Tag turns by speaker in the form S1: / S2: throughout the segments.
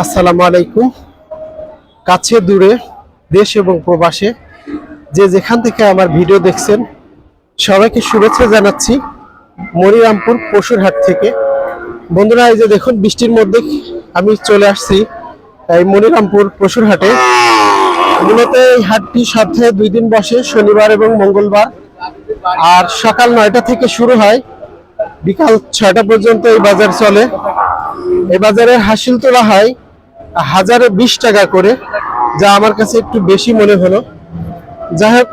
S1: আসসালামু আলাইকুম। কাছে দূরে দেশ এবং প্রবাসে যে যেখান থেকে আমার ভিডিও দেখছেন, সবাইকে শুভেচ্ছা জানাচ্ছি মনিরামপুর পশুরহাট থেকে। বন্ধুরা, এই যে দেখুন, বৃষ্টির মধ্যে আমি চলে আসছি এই মনিরামপুর পশুরহাটে। মূলত এই হাটটি সপ্তাহে দুই দিন বসে, শনিবার এবং মঙ্গলবার। আর সকাল নয়টা থেকে শুরু হয়, বিকাল ছয়টা পর্যন্ত এই বাজার চলে। এই বাজারে হাসিল তোলা হয় হাজারে বিশ টাকা করে, যা আমার কাছে একটু বেশি মনে হলো। যাই হোক,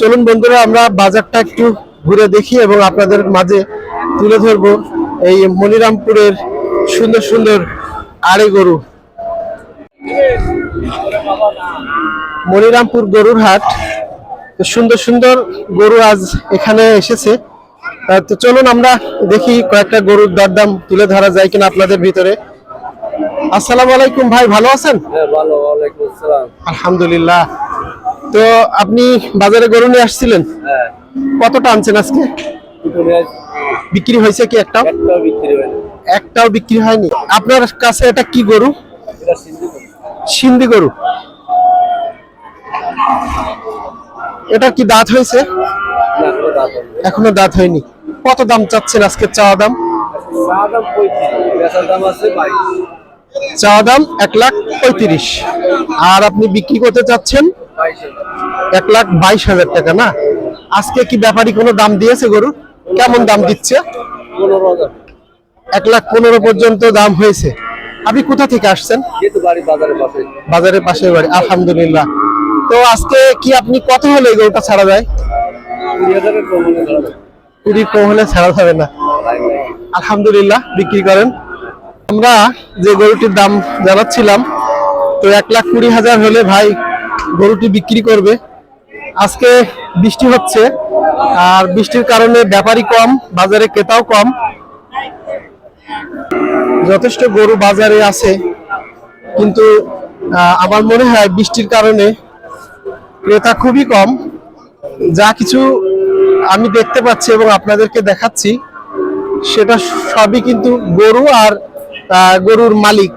S1: চলুন বন্ধুরা, আমরা বাজারটা একটু ঘুরে দেখি এবং আপনাদের মাঝে তুলে ধরবো এই মনিরামপুরের সুন্দর সুন্দর আড়ে গরু। মনিরামপুর গরুর হাট সুন্দর সুন্দর গরু আজ এখানে এসেছে। তো চলুন আমরা দেখি কয়েকটা গরুর দরদাম তুলে ধরা যায় কিনা আপনাদের ভিতরে। আসসালামু আলাইকুম ভাই ভালো আছেন?
S2: হ্যাঁ ভালো ওয়ালাইকুম আসসালাম।
S1: আলহামদুলিল্লাহ। তো আপনি বাজারে গরু নিয়ে আসছিলেন?
S2: হ্যাঁ।
S1: কতটা আনছেন আজকে। বিক্রি হয়েছে কি একটাও?
S2: একটাও বিক্রি হয়নি।
S1: আপনার কাছে এটা কি গরু?
S2: সিন্ধি
S1: গরু। এটা কি দাঁত হয়েছে। এখনও দাঁত হয়নি। কত দাম চাচ্ছেন আজকে চাওয়া দাম?
S2: দাম আছে
S1: চাওয়া দাম এক লাখ পঁয়ত্রিশ। আর আপনি বিক্রি করতে চাচ্ছেন এক লাখ বাইশ হাজার টাকা না? আজকে কি ব্যাপারী কোনো দাম দিয়েছে গরুর কেমন দাম দিচ্ছে? এক লাখ পনেরো পর্যন্ত দাম হয়েছে। আপনি কোথা থেকে আসছেন?
S2: বাজারের পাশে।
S1: পাশের বাড়ি আলহামদুলিল্লাহ। তো আজকে কি আপনি কত হলে এই গরুটা ছাড়া যায়।
S2: কুড়ি কম হলে
S1: ছাড়া যাবে না। আলহামদুলিল্লাহ বিক্রি করেন। আমরা যে গরুটির দাম জানাচ্ছিলাম, তো এক লাখ কুড়ি হাজার হলে ভাই গরুটি বিক্রি করবে। আজকে বৃষ্টি হচ্ছে, আর বৃষ্টির কারণে ব্যাপারই কম, বাজারে ক্রেতাও কম। যথেষ্ট গরু বাজারে আছে, কিন্তু আমার মনে হয় বৃষ্টির কারণে ক্রেতা খুবই কম। যা কিছু আমি দেখতে পাচ্ছি এবং আপনাদেরকে দেখাচ্ছি, সেটা সবই কিন্তু গরু আর গরুর মালিক।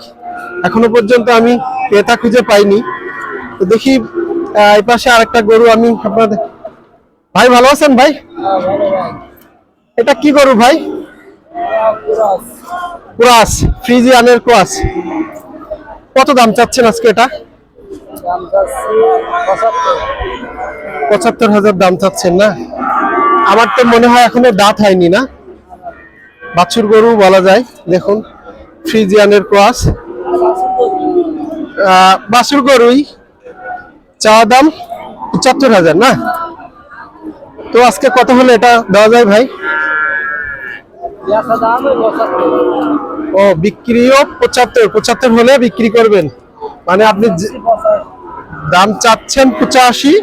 S1: এখনও পর্যন্ত আমি ক্রেতা খুঁজে পাইনি। তো দেখি এই পাশে আরেকটা গরু আমি আপনাদের ভাই, ভালো আছেন ভাই? এটা কি গরু ভাই? ক্রাস, ফ্রিজিয়ানের ক্রাস। কত দাম চাচ্ছেন আজকে এটা।
S2: পঁচাত্তর
S1: হাজার দাম চাচ্ছেন না? আমার তো মনে হয় এখনও দাঁত হয়নি না? বাছুর গরু বলা যায়, দেখুন। ফ্রিজিয়ানের ক্রস। বাছুর গরুই, চাওয়া দাম পঁচাত্তর হাজার, না? তো আজকে কত হলে এটা দেওয়া যায় ভাই। ও, বিক্রিও পঁচাত্তর পঁচাত্তর হলে বিক্রি করবেন। মানে আপনি দাম চাচ্ছেন পঁচাশি,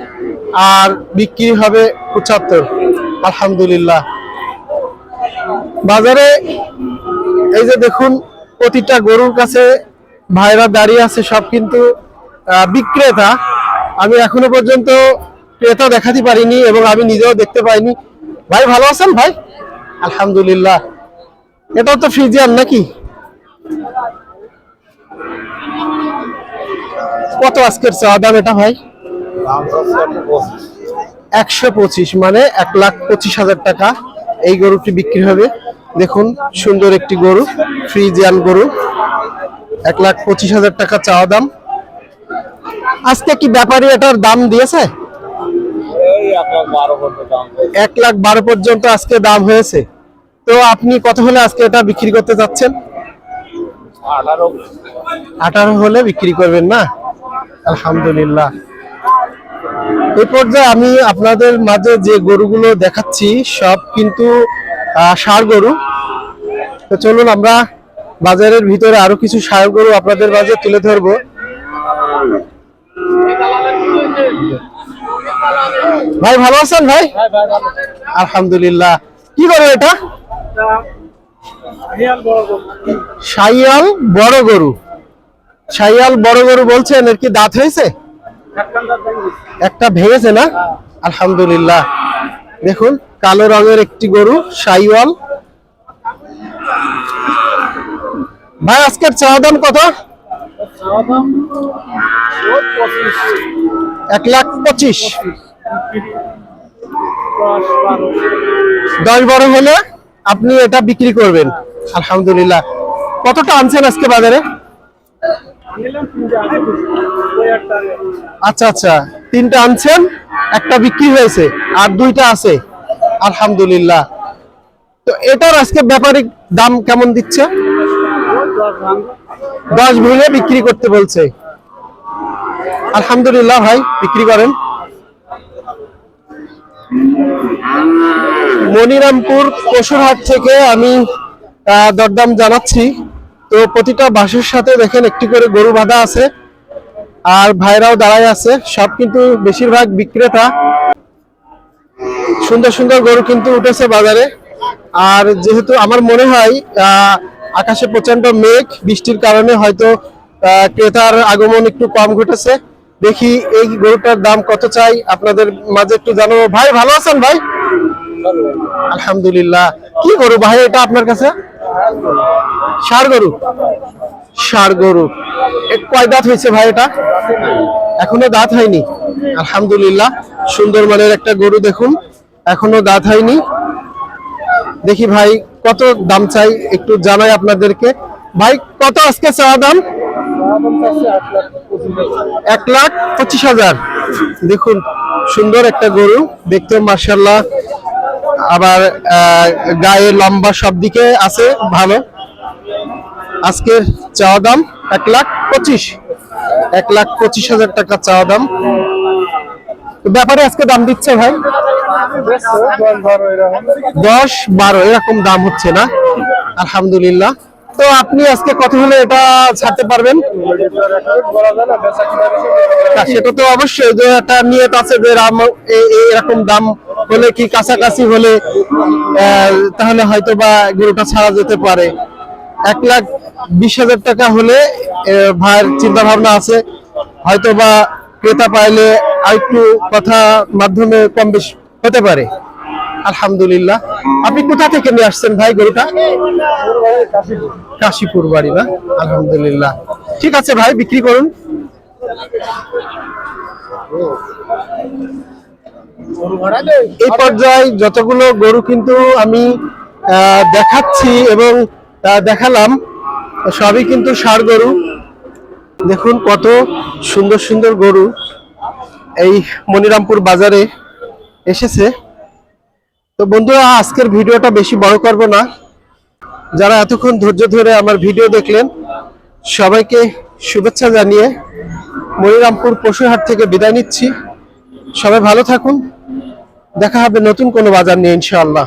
S1: আর বিক্রি হবে পঁচাত্তর। আলহামদুলিল্লাহ। বাজারে এই যে দেখুন প্রতিটা গরুর কাছে ভাইরা দাঁড়িয়ে আছে সব কিন্তু বিক্রেতা। আমি এখনও পর্যন্ত ক্রেতা দেখাতে পারিনি এবং আমি নিজেও দেখতে পাইনি। ভাই ভালো আছেন ভাই? আলহামদুলিল্লাহ। এটাও তো ফ্রিজিয়ান নাকি? কত আজকের চাওয়া দাম এটা ভাই?
S2: একশো
S1: একশো পঁচিশ মানে এক লাখ পঁচিশ হাজার টাকা। এই গরুটি বিক্রি হবে। দেখুন, সুন্দর একটি গরু, ফ্রিজিয়ান গরু। এক লাখ পঁচিশ হাজার টাকা চাওয়া দাম। আজকে কি ব্যাপারী এটার দাম দিয়েছে?
S2: এক লাখ বারো পর্যন্ত
S1: আজকে দাম হয়েছে। তো আপনি কত হলে আজকে এটা বিক্রি করতে চাচ্ছেন
S2: আঠারো
S1: হলে বিক্রি করবেন না? আলহামদুলিল্লাহ। এই পর্যায়ে আমি আপনাদের মাঝে যে গরুগুলো দেখাচ্ছি, সব কিন্তু ষাঁড় গরু। তো চলুন আমরা বাজারের ভিতরে আরও কিছু ষাঁড় গরু আপনাদের মাঝে তুলে ধরবো। ভাই, ভালো আছেন ভাই? আলহামদুলিল্লাহ। কি করো এটা? সাইয়াল বড় গরু। সাইয়াল বড় গরু বলছেন, এর কি দাঁত হয়েছে? একটা ভেঙেছে না? আলহামদুলিল্লাহ। দেখুন কালো রঙের একটি গরু, সাইওয়াল। ভাই, আজকের চাওয়া দাম কত? এক লাখ পঁচিশ।
S2: দশ বারো
S1: হলে আপনি এটা বিক্রি করবেন। আলহামদুলিল্লাহ। কতটা আনছেন আজকে বাজারে? আচ্ছা আচ্ছা। তিনটা আনছেন, একটা বিক্রি হয়েছে, আর দুইটা আছে। আলহামদুলিল্লাহ। তো এটার আজকে ব্যাপারিক দাম কেমন দিচ্ছে?
S2: দশ ভেঙে
S1: বিক্রি করতে বলছে। আলহামদুলিল্লাহ ভাই, বিক্রি করেন। মনিরামপুর পশুরহাট থেকে আমি দরদাম জানাচ্ছি। তো প্রতিটা বাসের সাথে দেখেন একটি করে গরু বাঁধা আছে। আর ভাইরাও দাঁড়ায় আছে। সব কিন্তু বেশিরভাগ বিক্রেতা সুন্দর সুন্দর গরু কিন্তু উঠেছে বাজারে। আর যেহেতু আমার মনে হয় আকাশে প্রচণ্ড মেঘ, বৃষ্টির কারণে হয়তো ক্রেতার আগমন একটু কম ঘটেছে। দেখি এই গরুটার দাম কত চাই, আপনাদের মাঝে একটু জানাব। ভাই, ভালো আছেন ভাই? আলহামদুলিল্লাহ। কি গরু ভাই এটা আপনার কাছে? ষাড় গরু। ষাড় গরু। কয় দাঁত হয়েছে ভাই এটা? এখনও দাঁত হয়নি। আলহামদুলিল্লাহ। সুন্দর মানের একটা গরু দেখুন। এখনও দাঁত হয়নি। দেখি ভাই কত দাম চাই একটু জানাই আপনাদেরকে। ভাই, কত আজকে চাওয়া দাম? এক লাখ পঁচিশ হাজার। দেখুন, সুন্দর একটা গরু দেখতে মার্শাল্লাহ আবার গায়ে লম্বা সব দিকে আছে, ভালো। আজকের চাওয়া দাম এক লাখ পঁচিশ। এক লাখ পঁচিশ হাজার টাকা চাওয়া দাম। ব্যাপারে আজকে দাম দিচ্ছে ভাই?
S2: দশ, বারো, এরকম
S1: দাম হচ্ছে না? আলহামদুলিল্লাহ। তো আপনি আজকে কত হলে এটা ছাড়তে পারবেন? সেটা তো অবশ্যই, যে একটা নিয়ত আছে যে এরকম দাম হলে কি কাছাকাছি হলে তাহলে হয়তো বা গরুটা ছাড়া যেতে পারে। এক লাখ বিশ হাজার টাকা হলে ভাইয়ের চিন্তা ভাবনা আছে। হয়তো বা ক্রেতা পাইলে আরেকটু কথা মাধ্যমে কম বেশি হতে পারে। আলহামদুলিল্লাহ। আপনি কোথা থেকে নিয়ে আসছেন ভাই গরুটা? কাশীপুর বাড়ি না? আলহামদুলিল্লাহ। ঠিক আছে ভাই, বিক্রি করুন। এই পর্যায়ে যতগুলো গরু কিন্তু আমি দেখাচ্ছি এবং দেখালাম, সবই কিন্তু ষাড় গরু। দেখুন কত সুন্দর সুন্দর গরু। এই মনিরামপুর বাজারে এসেছে। তো বন্ধুরা, আজকের ভিডিওটা বেশি বড় করব না। যারা এতক্ষণ ধৈর্য ধরে আমার ভিডিও দেখলেন, সবাইকে শুভেচ্ছা জানিয়ে মনিরামপুর পশুহাট থেকে বিদায় নিচ্ছি। সবাই ভালো থাকুন। দেখা হবে নতুন কোনো বাজার নিয়ে, ইনশাআল্লাহ।